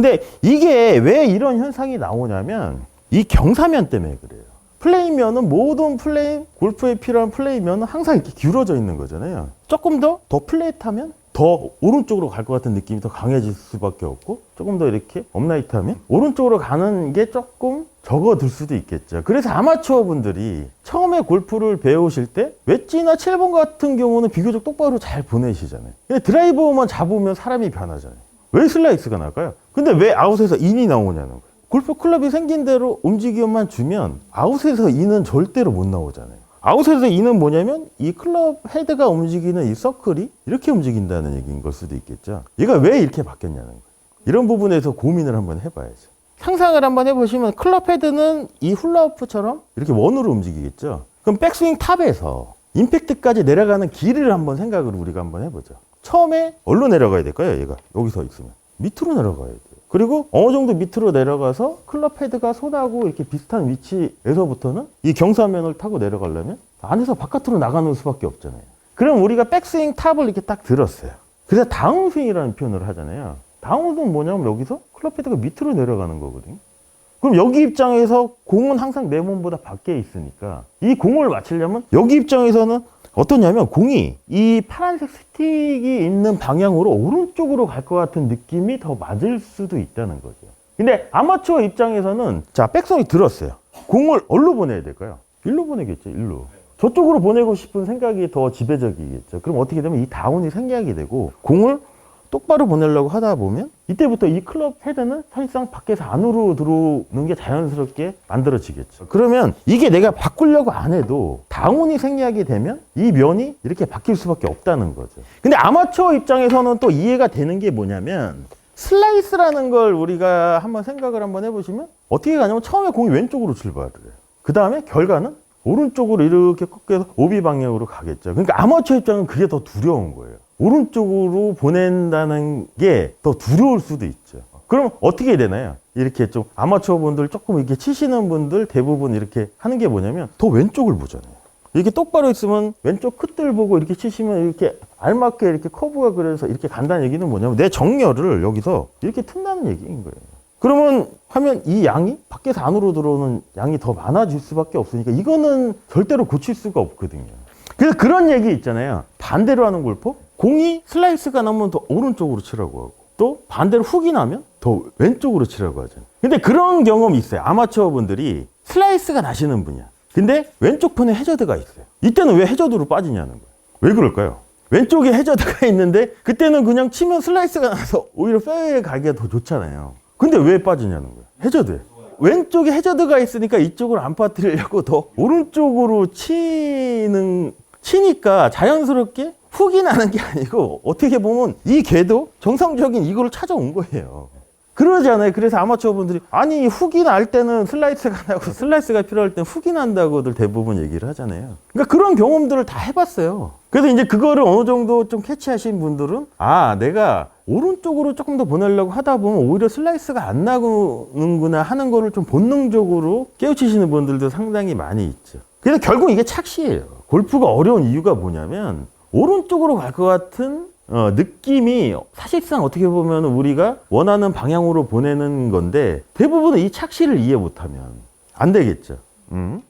근데 이게 왜 이런 현상이 나오냐면 이 경사면 때문에 그래요. 플레이면은 모든 플레이 골프에 필요한 플레이면은 항상 이렇게 기울어져 있는 거잖아요. 조금 더더 플레이트하면 더 오른쪽으로 갈 것 같은 느낌이 더 강해질 수밖에 없고 조금 더 이렇게 업라이트 하면 오른쪽으로 가는 게 조금 적어들 수도 있겠죠. 그래서 아마추어 분들이 처음에 골프를 배우실 때 웨지나 7번 같은 경우는 비교적 똑바로 잘 보내시잖아요. 드라이버만 잡으면 사람이 변하잖아요. 왜 슬라이스가 날까요? 근데 왜 아웃에서 인이 나오냐는 거예요. 골프 클럽이 생긴 대로 움직임만 주면 아웃에서 인은 절대로 못 나오잖아요. 아웃에서 인은 뭐냐면 이 클럽 헤드가 움직이는 이 서클이 이렇게 움직인다는 얘기인 걸 수도 있겠죠. 얘가 왜 이렇게 바뀌었냐는 거예요. 이런 부분에서 고민을 한번 해봐야죠. 상상을 한번 해보시면 클럽 헤드는 이 훌라후프처럼 이렇게 원으로 움직이겠죠. 그럼 백스윙 탑에서 임팩트까지 내려가는 길을 한번 생각을 우리가 한번 해보죠. 처음에 어디로 내려가야 될까요? 얘가 여기서 있으면 밑으로 내려가야 돼요. 그리고 어느 정도 밑으로 내려가서 클럽 헤드가 손하고 이렇게 비슷한 위치에서부터는 이 경사면을 타고 내려가려면 안에서 바깥으로 나가는 수밖에 없잖아요. 그럼 우리가 백스윙 탑을 이렇게 딱 들었어요. 그래서 다운스윙이라는 표현을 하잖아요. 다운스윙은 뭐냐면 여기서 클럽 헤드가 밑으로 내려가는 거거든요. 그럼 여기 입장에서 공은 항상 내 몸보다 밖에 있으니까 이 공을 맞추려면 여기 입장에서는 어떠냐면 공이 이 파란색 스틱이 있는 방향으로 오른쪽으로 갈 것 같은 느낌이 더 맞을 수도 있다는 거죠. 근데 아마추어 입장에서는 자 백성이 들었어요. 공을 어디로 보내야 될까요? 일로 보내겠죠. 일로. 저쪽으로 보내고 싶은 생각이 더 지배적이겠죠. 그럼 어떻게 되면 이 다운이 생략이 되고 공을 똑바로 보내려고 하다 보면 이때부터 이 클럽 헤드는 사실상 밖에서 안으로 들어오는 게 자연스럽게 만들어지겠죠. 그러면 이게 내가 바꾸려고 안 해도 다운이 생략이 되면 이 면이 이렇게 바뀔 수밖에 없다는 거죠. 근데 아마추어 입장에서는 또 이해가 되는 게 뭐냐면 슬라이스라는 걸 우리가 한번 생각을 한번 해보시면 어떻게 가냐면 처음에 공이 왼쪽으로 출발을 해요. 그 다음에 결과는 오른쪽으로 이렇게 꺾여서 오비 방향으로 가겠죠. 그러니까 아마추어 입장은 그게 더 두려운 거예요. 오른쪽으로 보낸다는 게 더 두려울 수도 있죠. 그럼 어떻게 되나요? 이렇게 좀 아마추어 분들 조금 이렇게 치시는 분들 대부분 이렇게 하는 게 뭐냐면 더 왼쪽을 보잖아요. 이렇게 똑바로 있으면 왼쪽 끝들 보고 이렇게 치시면 이렇게 알맞게 이렇게 커브가 그래서 이렇게 간다는 얘기는 뭐냐면 내 정렬을 여기서 이렇게 튼다는 얘기인 거예요. 그러면 하면 이 양이 밖에서 안으로 들어오는 양이 더 많아질 수밖에 없으니까 이거는 절대로 고칠 수가 없거든요. 그래서 그런 얘기 있잖아요. 반대로 하는 골프? 공이 슬라이스가 나면 더 오른쪽으로 치라고 하고 또 반대로 훅이 나면 더 왼쪽으로 치라고 하잖아요. 근데 그런 경험이 있어요. 아마추어 분들이 슬라이스가 나시는 분이야. 근데 왼쪽 편에 해저드가 있어요. 이때는 왜 해저드로 빠지냐는 거예요. 왜 그럴까요? 왼쪽에 해저드가 있는데 그때는 그냥 치면 슬라이스가 나서 오히려 페어에 가기가 더 좋잖아요. 근데 왜 빠지냐는 거예요. 해저드에. 왼쪽에 해저드가 있으니까 이쪽으로 안 빠뜨리려고 더 오른쪽으로 치는 치니까 자연스럽게 훅이 나는 게 아니고 어떻게 보면 이 궤도 정상적인 이거를 찾아온 거예요. 그러잖아요. 그래서 아마추어 분들이 아니 훅이 날 때는 슬라이스가 나고 슬라이스가 필요할 때는 훅이 난다고들 대부분 얘기를 하잖아요. 그러니까 그런 경험들을 다 해봤어요. 그래서 이제 그거를 어느 정도 좀 캐치하신 분들은 아 내가 오른쪽으로 조금 더 보내려고 하다 보면 오히려 슬라이스가 안 나오는구나 하는 거를 좀 본능적으로 깨우치시는 분들도 상당히 많이 있죠. 그래서 결국 이게 착시예요. 골프가 어려운 이유가 뭐냐면 오른쪽으로 갈 것 같은 어, 느낌이 사실상 어떻게 보면 우리가 원하는 방향으로 보내는 건데 대부분은 이 착시를 이해 못하면 안 되겠죠. 음?